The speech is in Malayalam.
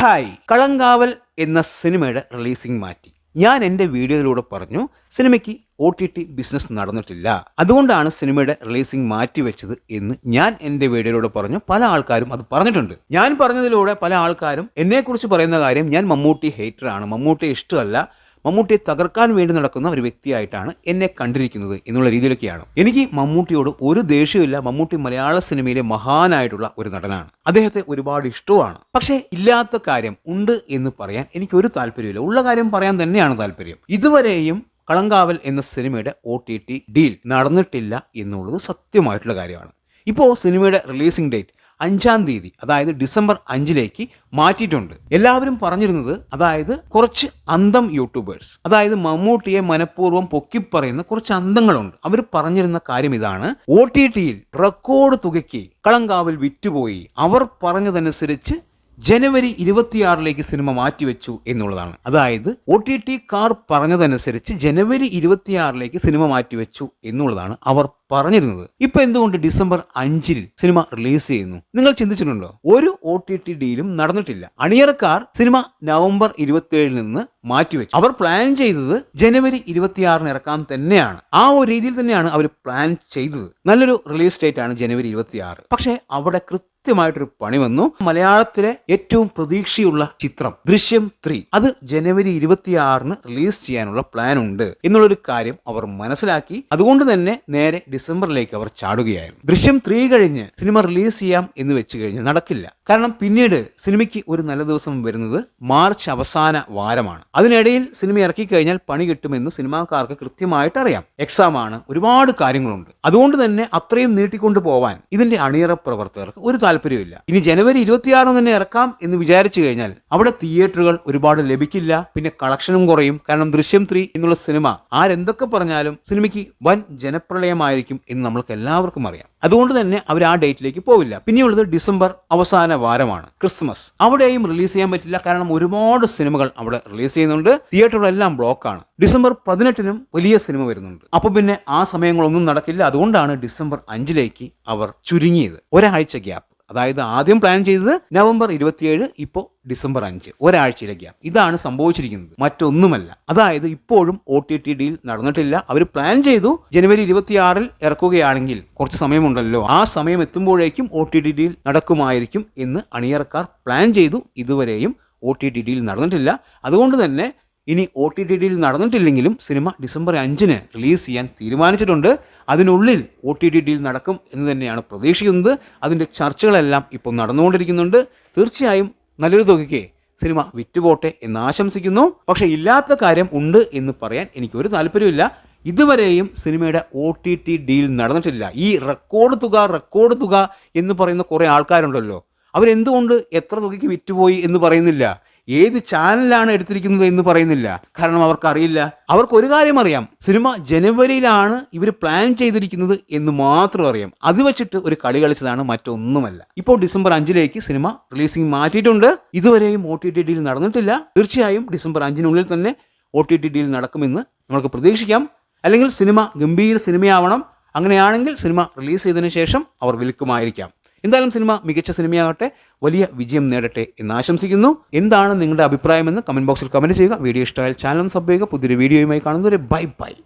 ഹായ്. കളങ്കാവൽ എന്ന സിനിമയുടെ റിലീസിംഗ് മാറ്റി. ഞാൻ എന്റെ വീഡിയോയിലൂടെ പറഞ്ഞു സിനിമയ്ക്ക് ഒ ടി ടി ബിസിനസ് നടന്നിട്ടില്ല. അതുകൊണ്ടാണ് സിനിമയുടെ റിലീസിംഗ് മാറ്റിവെച്ചത് എന്ന് ഞാൻ എന്റെ വീഡിയോയിലൂടെ പറഞ്ഞു. പല ആൾക്കാരും അത് പറഞ്ഞിട്ടുണ്ട്. ഞാൻ പറഞ്ഞതിലൂടെ പല ആൾക്കാരും എന്നെക്കുറിച്ച് പറയുന്ന കാര്യം ഞാൻ മമ്മൂട്ടി ഹേറ്ററാണ് മമ്മൂട്ടി ഇഷ്ടമല്ല. മമ്മൂട്ടിയെ തകർക്കാൻ വേണ്ടി നടക്കുന്ന ഒരു വ്യക്തിയായിട്ടാണ് എന്നെ കണ്ടിരിക്കുന്നത് എന്നുള്ള രീതിയിലൊക്കെയാണ്. എനിക്ക് മമ്മൂട്ടിയോട് ഒരു ദേഷ്യമില്ല മമ്മൂട്ടി മലയാള സിനിമയിലെ മഹാനായിട്ടുള്ള ഒരു നടനാണ്. അദ്ദേഹത്തെ ഒരുപാട് ഇഷ്ടമാണ് പക്ഷേ ഇല്ലാത്ത കാര്യം ഉണ്ട് എന്ന് പറയാൻ എനിക്ക് ഒരു താല്പര്യമില്ല ഉള്ള കാര്യം പറയാൻ തന്നെയാണ് താല്പര്യം. ഇതുവരെയും കളങ്കാവൽ എന്ന സിനിമയുടെ ഒ ഡീൽ നടന്നിട്ടില്ല എന്നുള്ളത് സത്യമായിട്ടുള്ള കാര്യമാണ്. ഇപ്പോൾ സിനിമയുടെ റിലീസിംഗ് ഡേറ്റ് അഞ്ചാം തീയതി അതായത് ഡിസംബർ അഞ്ചിലേക്ക് മാറ്റിയിട്ടുണ്ട്. എല്ലാവരും പറഞ്ഞിരുന്നത് അതായത് കുറച്ച് അന്തം യൂട്യൂബേഴ്സ് അതായത് മമ്മൂട്ടിയെ മനഃപൂർവം പൊക്കിപ്പറയുന്ന കുറച്ച് അന്തങ്ങളുണ്ട്. അവർ പറഞ്ഞിരുന്ന കാര്യം ഇതാണ്. ഒ ടി ടിയിൽ റെക്കോർഡ് തുകയ്ക്ക് കളങ്കാവിൽ വിറ്റുപോയി. അവർ പറഞ്ഞതനുസരിച്ച് ജനുവരി ഇരുപത്തിയാറിലേക്ക് സിനിമ മാറ്റിവെച്ചു എന്നുള്ളതാണ്. അതായത് ഒ ടി ടി കാർ പറഞ്ഞതനുസരിച്ച് ജനുവരി ഇരുപത്തിയാറിലേക്ക് സിനിമ മാറ്റിവെച്ചു എന്നുള്ളതാണ് അവർ പറഞ്ഞിരുന്നത്. ഇപ്പൊ എന്തുകൊണ്ട് ഡിസംബർ അഞ്ചിൽ സിനിമ റിലീസ് ചെയ്യുന്നു? നിങ്ങൾ ചിന്തിച്ചിട്ടുണ്ടോ? ഒരു ഒ ടി ടി ഡീലും നടന്നിട്ടില്ല. അണിയറക്കാർ സിനിമ നവംബർ ഇരുപത്തിയേഴിൽ നിന്ന് മാറ്റിവെച്ചു. അവർ പ്ലാൻ ചെയ്തത് ജനുവരി ഇരുപത്തിയാറിന് ഇറക്കാൻ തന്നെയാണ്. ആ ഒരു രീതിയിൽ തന്നെയാണ് അവർ പ്ലാൻ ചെയ്തത്. നല്ലൊരു റിലീസ് ഡേറ്റ് ആണ് ജനുവരി ഇരുപത്തിയാറ്. പക്ഷേ അവിടെ കൃത്യമായിട്ടൊരു പണി വന്നു. മലയാളത്തിലെ ഏറ്റവും പ്രതീക്ഷയുള്ള ചിത്രം ദൃശ്യം ത്രീ. അത് ജനുവരി ഇരുപത്തിയാറിന് റിലീസ് ചെയ്യാനുള്ള പ്ലാൻ ഉണ്ട് എന്നുള്ളൊരു കാര്യം അവർ മനസ്സിലാക്കി. അതുകൊണ്ട് തന്നെ നേരെ ഡിസംബറിലേക്ക് അവർ ചാടുകയായിരുന്നു. ദൃശ്യം ത്രീ കഴിഞ്ഞ് സിനിമ റിലീസ് ചെയ്യാം എന്ന് വെച്ച് കഴിഞ്ഞ് നടക്കില്ല. കാരണം പിന്നീട് സിനിമയ്ക്ക് ഒരു നല്ല ദിവസം വരുന്നത് മാർച്ച് അവസാന വാരമാണ്. അതിനിടയിൽ സിനിമ ഇറക്കി കഴിഞ്ഞാൽ പണി കിട്ടുമെന്ന് സിനിമാക്കാർക്ക് കൃത്യമായിട്ട് അറിയാം. എക്സാം ആണ് ഒരുപാട് കാര്യങ്ങളുണ്ട്. അതുകൊണ്ട് തന്നെ അത്രയും നീട്ടിക്കൊണ്ടു പോവാൻ ഇതിന്റെ അണിയറ പ്രവർത്തകർക്ക് ഒരു താല്പര്യമില്ല. ഇനി ജനുവരി ഇരുപത്തിയാറിന് തന്നെ ഇറക്കാം എന്ന് വിചാരിച്ചു കഴിഞ്ഞാൽ അവിടെ തിയേറ്ററുകൾ ഒരുപാട് ലഭിക്കില്ല. പിന്നെ കളക്ഷനും കുറയും. കാരണം ദൃശ്യം ത്രീ എന്നുള്ള സിനിമ ആരെന്തൊക്കെ പറഞ്ഞാലും സിനിമയ്ക്ക് വൻ ജനപ്രളയമായിരിക്കും എന്ന് നമ്മൾക്ക് എല്ലാവർക്കും അറിയാം. അതുകൊണ്ട് തന്നെ അവർ ആ ഡേറ്റിലേക്ക് പോവില്ല. പിന്നെയുള്ളത് ഡിസംബർ അവസാന വാരമാണ്. ക്രിസ്മസ്. അവിടെയും റിലീസ് ചെയ്യാൻ പറ്റില്ല. കാരണം ഒരുപാട് സിനിമകൾ അവിടെ റിലീസ് ചെയ്യുന്നുണ്ട്. തിയേറ്ററുകളെല്ലാം ബ്ലോക്കാണ്. ഡിസംബർ പതിനെട്ടിനും വലിയ സിനിമ വരുന്നുണ്ട്. അപ്പൊ പിന്നെ ആ സമയങ്ങളൊന്നും നടക്കില്ല. അതുകൊണ്ടാണ് ഡിസംബർ അഞ്ചിലേക്ക് അവർ ചുരുങ്ങിയത്. ഒരാഴ്ച ഗ്യാപ്പ്. അതായത് ആദ്യം പ്ലാൻ ചെയ്തത് നവംബർ ഇരുപത്തിയേഴ് ഇപ്പോൾ ഡിസംബർ അഞ്ച്. ഒരാഴ്ചയിലെ ഗ്യാപ്പ് ഇതാണ് സംഭവിച്ചിരിക്കുന്നത്. മറ്റൊന്നുമല്ല. അതായത് ഇപ്പോഴും ഒ ടി ടി ഡിയിൽ നടന്നിട്ടില്ല. അവർ പ്ലാൻ ചെയ്തു ജനുവരി ഇരുപത്തിയാറിൽ ഇറക്കുകയാണെങ്കിൽ കുറച്ച് സമയമുണ്ടല്ലോ. ആ സമയം എത്തുമ്പോഴേക്കും ഒ ടി ടി ഡിയിൽ നടക്കുമായിരിക്കും എന്ന് അണിയറക്കാർ പ്ലാൻ ചെയ്തു. ഇതുവരെയും ഒ ടി ടി ഡിയിൽ നടന്നിട്ടില്ല. അതുകൊണ്ട് തന്നെ ഇനി ഒ ടി ടി ഡിയിൽ നടന്നിട്ടില്ലെങ്കിലും സിനിമ ഡിസംബർ അഞ്ചിന് റിലീസ് ചെയ്യാൻ തീരുമാനിച്ചിട്ടുണ്ട്. അതിനുള്ളിൽ ഒ ടി ടി ഡിയിൽ നടക്കും എന്ന് തന്നെയാണ് പ്രതീക്ഷിക്കുന്നത്. അതിന്റെ ചർച്ചകളെല്ലാം ഇപ്പോൾ നടന്നുകൊണ്ടിരിക്കുന്നുണ്ട്. തീർച്ചയായും നല്ലൊരു തുകയ്ക്ക് സിനിമ വിറ്റുപോട്ടെ എന്ന് ആശംസിക്കുന്നു. പക്ഷേ ഇല്ലാത്ത കാര്യം ഉണ്ട് എന്ന് പറയാൻ എനിക്കൊരു താല്പര്യമില്ല ഇതുവരെയും സിനിമയുടെ ഒ ടി ടി ഡീൽ നടന്നിട്ടില്ല. ഈ റെക്കോർഡ് തുക റെക്കോർഡ് തുക എന്ന് പറയുന്ന കുറേ ആൾക്കാരുണ്ടല്ലോ. അവരെന്തുകൊണ്ട് എത്ര തുകയ്ക്ക് വിറ്റുപോയി എന്ന് പറയുന്നില്ല? ഏത് ചാനലാണ് എടുത്തിരിക്കുന്നത് എന്ന് പറയുന്നില്ല. കാരണം അവർക്കറിയില്ല. അവർക്ക് ഒരു കാര്യം അറിയാം. സിനിമ ജനുവരിയിലാണ് ഇവർ പ്ലാൻ ചെയ്തിരിക്കുന്നത് എന്ന് മാത്രം അറിയാം. അത് വെച്ചിട്ട് ഒരു കളി കളിച്ചതാണ് മറ്റൊന്നുമല്ല. ഇപ്പോൾ ഡിസംബർ അഞ്ചിലേക്ക് സിനിമ റിലീസിംഗ് മാറ്റിയിട്ടുണ്ട്. ഇതുവരെയും ഒ ടി ടി ഡിയിൽ നടന്നിട്ടില്ല. തീർച്ചയായും ഡിസംബർ അഞ്ചിനുള്ളിൽ തന്നെ ഒ ടി ടി ഡിയിൽ നടക്കുമെന്ന് നമുക്ക് പ്രതീക്ഷിക്കാം. അല്ലെങ്കിൽ സിനിമ ഗംഭീര സിനിമയാവണം. അങ്ങനെയാണെങ്കിൽ സിനിമ റിലീസ് ചെയ്തതിനു ശേഷം അവർ വിൽക്കുമായിരിക്കാം. എന്തായാലും സിനിമ മികച്ച സിനിമയാകട്ടെ വലിയ വിജയം നേടട്ടെ എന്ന് ആശംസിക്കുന്നു. എന്താണ് നിങ്ങളുടെ അഭിപ്രായമെന്ന് കമന്റ് ബോക്സിൽ കമന്റ് ചെയ്യുക. വീഡിയോ ഇഷ്ടമായാൽ ചാനൽ സബ് ചെയ്യുക. പുതിയൊരു വീഡിയോയുമായി കാണുന്നവരെ ബൈ ബൈ